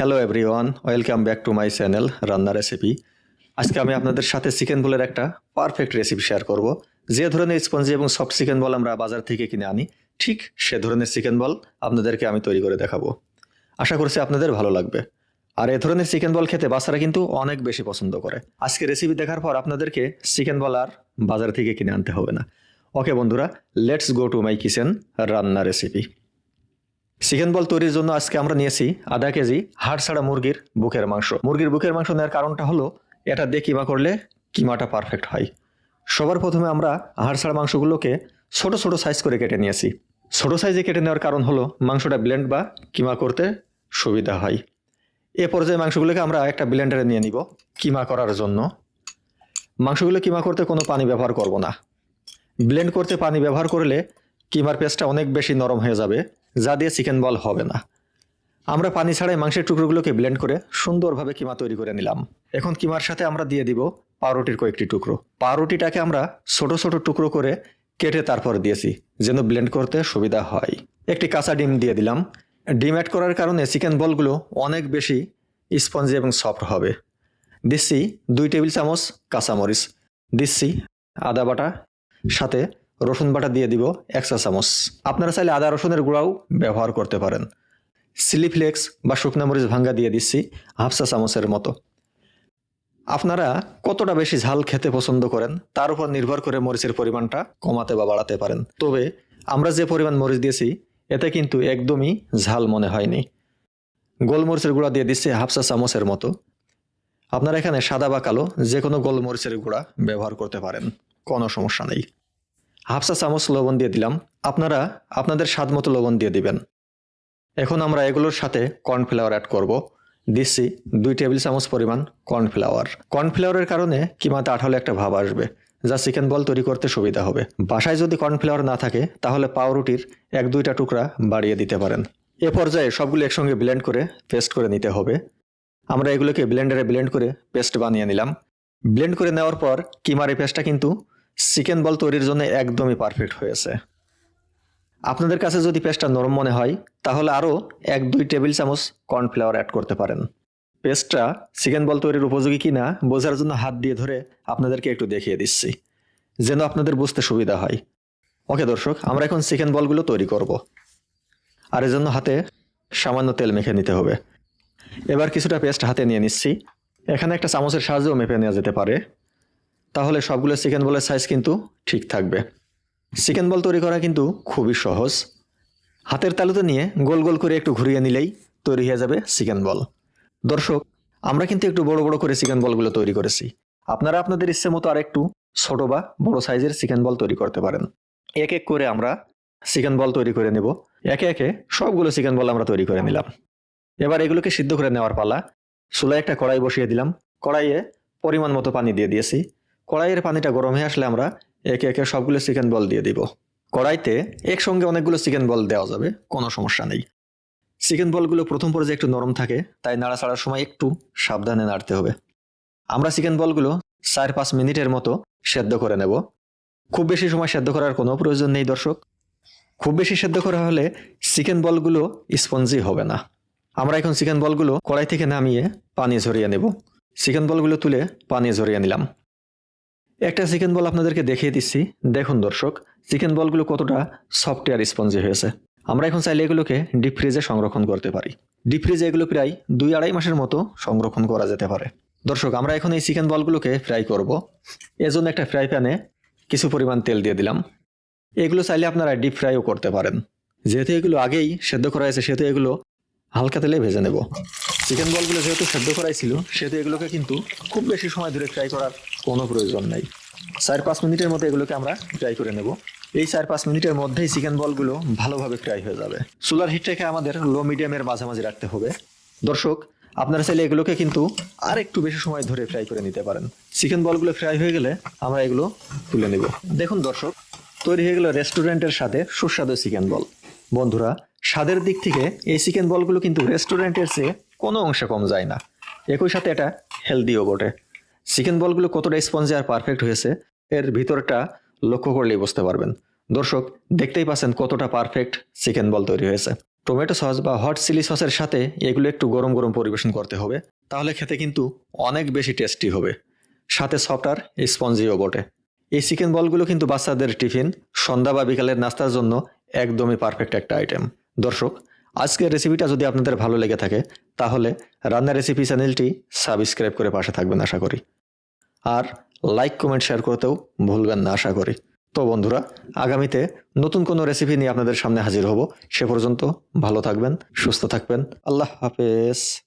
Hello everyone welcome back to my channel রান্না recipe আজকে আমি আপনাদের সাথে চিকেন বলের একটা পারফেক্ট রেসিপি শেয়ার করব। যে ধরনের স্পঞ্জি এবং সফট চিকেন বল আমরা বাজার থেকে কিনে আনি, ঠিক সে ধরনের চিকেন বল আপনাদেরকে আমি তৈরি করে দেখাবো। আশা করছি আপনাদের ভালো লাগবে। আর এ ধরনের চিকেন বল খেতে বাচ্চারা কিন্তু অনেক বেশি পছন্দ করে। আজকে রেসিপি দেখার পর আপনাদেরকে চিকেন বল আর বাজার থেকে কিনে আনতে হবে না। ওকে বন্ধুরা let's go to my kitchen রান্না রেসিপি চিকেন বল তৈরির জন্য আজকে আমরা নিয়েছি আধা কেজি হাড় ছাড়া মুরগির বুকের মাংস। মুরগির বুকের মাংস নেওয়ার কারণটা হলো, এটা দিয়ে কিমা করলে কিমাটা পারফেক্ট হয়। সবার প্রথমে আমরা হাড় ছাড়া মাংসগুলোকে ছোট ছোট সাইজ করে কেটে নিয়েছি। ছোট সাইজে কেটে নেওয়ার কারণ হলো, মাংসটা ব্লেন্ড বা কিমা করতে সুবিধা হয়। এ পর্যায়ে মাংসগুলোকে আমরা একটা ব্লেন্ডারে নিয়ে নিব কিমা করার জন্য। মাংসগুলো কিমা করতে কোনো পানি ব্যবহার করব না। ব্লেন্ড করতে পানি ব্যবহার করলে কিমার পেস্টটা অনেক বেশি নরম হয়ে যাবে। যা দিয়ে চিকেন বল হবে না। আমরা পানি ছাড়াই মাংসের টুকরোগুলোকে ব্লেন্ড করে সুন্দরভাবে কিমা তৈরি করে নিলাম। এখন কিমার সাথে আমরা দিয়ে দিব পাউরুটির কয়েকটি টুকরো। পাউরুটিটাকে আমরা ছোট ছোট টুকরো করে কেটে তারপর দিয়েছি, যেন ব্লেন্ড করতে সুবিধা হয়। একটি কাঁচা ডিম দিয়ে দিলাম। ডিম অ্যাড করার কারণে চিকেন বলগুলো অনেক বেশি স্পঞ্জি এবং সফট হবে। দিচ্ছি দুই টেবিল চামচ কাঁচামরিচ। দিচ্ছি আদা বাটা, সাথে রসুন বাটা দিয়ে দিব এক চা চামচ। আপনারা চাইলে আদা রসুনের গুঁড়াও ব্যবহার করতে পারেন। চিলি ফ্লেক্স বা শুকনো মরিচ ভাঙ্গা দিয়ে দিচ্ছি হাফ চা চামচের মতো। আপনারা কতটা বেশি ঝাল খেতে পছন্দ করেন তার উপর নির্ভর করে মরিচের পরিমাণটা কমাতে বা বাড়াতে পারেন। তবে আমরা যে পরিমাণ মরিচ দিয়েছি, এতে কিন্তু একদমই ঝাল মনে হয়নি। গোলমরিচের গুঁড়া দিয়ে দিচ্ছি হাফ চা চামচের মতো। আপনারা এখানে সাদা বা কালো যে কোনো গোলমরিচের গুঁড়া ব্যবহার করতে পারেন, কোনো সমস্যা নেই। হাফ চা চামচ লবণ দিয়ে দিলাম। আপনারা আপনাদের স্বাদ মতো লবণ দিয়ে দিবেন। এখন আমরা এগুলোর সাথে কর্নফ্লাওয়ার অ্যাড করব। দিচ্ছি দুই টেবিল চামচ পরিমাণ কর্নফ্লাওয়ার। কর্নফ্লাওয়ারের কারণে কিমাতে আঠালো একটা ভাব আসবে, যা চিকেন বল তৈরি করতে সুবিধা হবে। বাসায় যদি কর্নফ্লাওয়ার না থাকে, তাহলে পাউরুটির এক দুইটা টুকরা বাড়িয়ে দিতে পারেন। এ পর্যায়ে সবগুলো একসঙ্গে ব্লেন্ড করে পেস্ট করে নিতে হবে। আমরা এগুলোকে ব্লেন্ডারে ব্লেন্ড করে পেস্ট বানিয়ে নিলাম। ব্লেন্ড করে নেওয়ার পর কিমার এই পেস্টটা কিন্তু চিকেন বল তৈরির জন্য একদমই পারফেক্ট হয়েছে। আপনাদের কাছে যদি পেস্টটা নরম মনে হয়, তাহলে আরও এক দুই টেবিল চামচ কর্নফ্লাওয়ার অ্যাড করতে পারেন। পেস্টটা চিকেন বল তৈরির উপযোগী কিনা, বোঝার জন্য হাত দিয়ে ধরে আপনাদেরকে একটু দেখিয়ে দিচ্ছি, যেন আপনাদের বুঝতে সুবিধা হয়। ওকে দর্শক, আমরা এখন চিকেন বলগুলো তৈরি করব। আর এজন্য হাতে সামান্য তেল মেখে নিতে হবে। এবার কিছুটা পেস্ট হাতে নিয়ে নিচ্ছি। এখানে একটা চামচের সাহায্যেও মেপে নেওয়া যেতে পারে। তাহলে সবগুলো চিকেন বলের সাইজ কিন্তু ঠিক থাকবে। চিকেন বল তৈরি করা কিন্তু খুবই সহজ। হাতের তালুতে নিয়ে গোল গোল করে একটু ঘুরিয়ে নিলেই তৈরি হয়ে যাবে চিকেন বল দর্শক, আমরা কিন্তু একটু বড় বড় করে চিকেন বলগুলো তৈরি করেছি। আপনারা আপনাদের ইচ্ছে মতো আর একটু ছোট বা বড় সাইজের চিকেন বল তৈরি করতে পারেন। এক এক করে আমরা চিকেন বল তৈরি করে নেব। একে একে সবগুলো চিকেন বল আমরা তৈরি করে নিলাম। এবার এগুলোকে সিদ্ধ করে নেওয়ার পালা। চুলায় একটা কড়াই বসিয়ে দিলাম। কড়াইয়ে পরিমাণ মতো পানি দিয়ে দিয়েছি। কড়াইয়ের পানিটা গরম হয়ে আসলে আমরা একে একে সবগুলো চিকেন বল দিয়ে দিব। কড়াইতে একসঙ্গে অনেকগুলো চিকেন বল দেওয়া যাবে, কোনো সমস্যা নেই। চিকেন বলগুলো প্রথম পর্যায়ে একটু নরম থাকে, তাই নাড়াচাড়ার সময় একটু সাবধানে নাড়তে হবে। আমরা চিকেন বলগুলো চার পাঁচ মিনিটের মতো সেদ্ধ করে নেব। খুব বেশি সময় সেদ্ধ করার কোনো প্রয়োজন নেই দর্শক। খুব বেশি সেদ্ধ করা হলে চিকেন বলগুলো স্পঞ্জি হবে না। আমরা এখন চিকেন বলগুলো কড়াই থেকে নামিয়ে পানি ঝরিয়ে নেব। চিকেন বলগুলো তুলে পানি ঝরিয়ে নিলাম। একটা চিকেন বল আপনাদেরকে দেখিয়ে দিচ্ছি। দেখুন দর্শক, চিকেন বলগুলো কতটা সফটওয়্যার স্পঞ্জি হয়েছে। আমরা এখন চাইলে এগুলোকে ডিপ ফ্রিজে সংরক্ষণ করতে পারি। ডিপ ফ্রিজে এগুলো প্রায় দুই আড়াই মাসের মতো সংরক্ষণ করা যেতে পারে। দর্শক, আমরা এখন এই চিকেন বলগুলোকে ফ্রাই করব। এজন্য একটা ফ্রাই প্যানে কিছু পরিমাণ তেল দিয়ে দিলাম। এগুলো চাইলে আপনারা ডিপ ফ্রাইও করতে পারেন। যেহেতু এগুলো আগেই সেদ্ধ করা হয়েছে, সেহেতু এগুলো হালকা তেলে ভেজে নেব। চিকেন বলগুলো যেহেতু সেদ্ধ করাই ছিল, সেহেতু এগুলোকে কিন্তু খুব বেশি সময় ধরে ফ্রাই করার কোনো প্রয়োজন নেই। চার পাঁচ মিনিটের মধ্যে এগুলোকে আমরা ফ্রাই করে নেব। এই চার পাঁচ মিনিটের মধ্যেই চিকেন বলগুলো ভালোভাবে ফ্রাই হয়ে যাবে। চুলার হিটটাকে আমাদের লো মিডিয়ামের মাঝামাঝি রাখতে হবে। দর্শক, আপনারা চাইলে এগুলোকে কিন্তু আর একটু বেশি সময় ধরে ফ্রাই করে নিতে পারেন। চিকেন বলগুলো ফ্রাই হয়ে গেলে আমরা এগুলো তুলে নেব। দেখুন দর্শক, তৈরি হয়ে গেল রেস্টুরেন্টের সাথে সুস্বাদু চিকেন বল বন্ধুরা, স্বাদের দিক থেকে এই চিকেন বলগুলো কিন্তু রেস্টুরেন্টের চেয়ে কোনো অংশে কম যায় না। একই সাথে এটা হেলদিও বটে। চিকেন বলগুলো কতটা স্পঞ্জি আর পারফেক্ট হয়েছে, এর ভিতরটা লক্ষ্য করলেই বুঝতে পারবেন। দর্শক, দেখতেই পাচ্ছেন কতটা পারফেক্ট চিকেন বল তৈরি হয়েছে। টমেটো সস বা হট চিলি সসের সাথে এগুলো একটু গরম গরম পরিবেশন করতে হবে, তাহলে খেতে কিন্তু অনেক বেশি টেস্টি হবে। সাথে সফট আর স্পঞ্জিও বটে। এই চিকেন বলগুলো কিন্তু বাচ্চাদের টিফিন, সন্ধ্যা বা বিকালের নাস্তার জন্য একদমই পারফেক্ট একটা আইটেম। দর্শক, আজকের রেসিপিটা যদি আপনাদের ভালো লেগে থাকে, তাহলে রান্না রেসিপি চ্যানেলটি সাবস্ক্রাইব করে পাশে থাকবেন, আশা করি। আর লাইক কমেন্ট শেয়ার করতেও ভুলবেন না, আশা করি। তো বন্ধুরা, আগামীতে নতুন কোনো রেসিপি নিয়ে আপনাদের সামনে হাজির হব। সে পর্যন্ত ভালো থাকবেন, সুস্থ থাকবেন। আল্লাহ হাফেজ।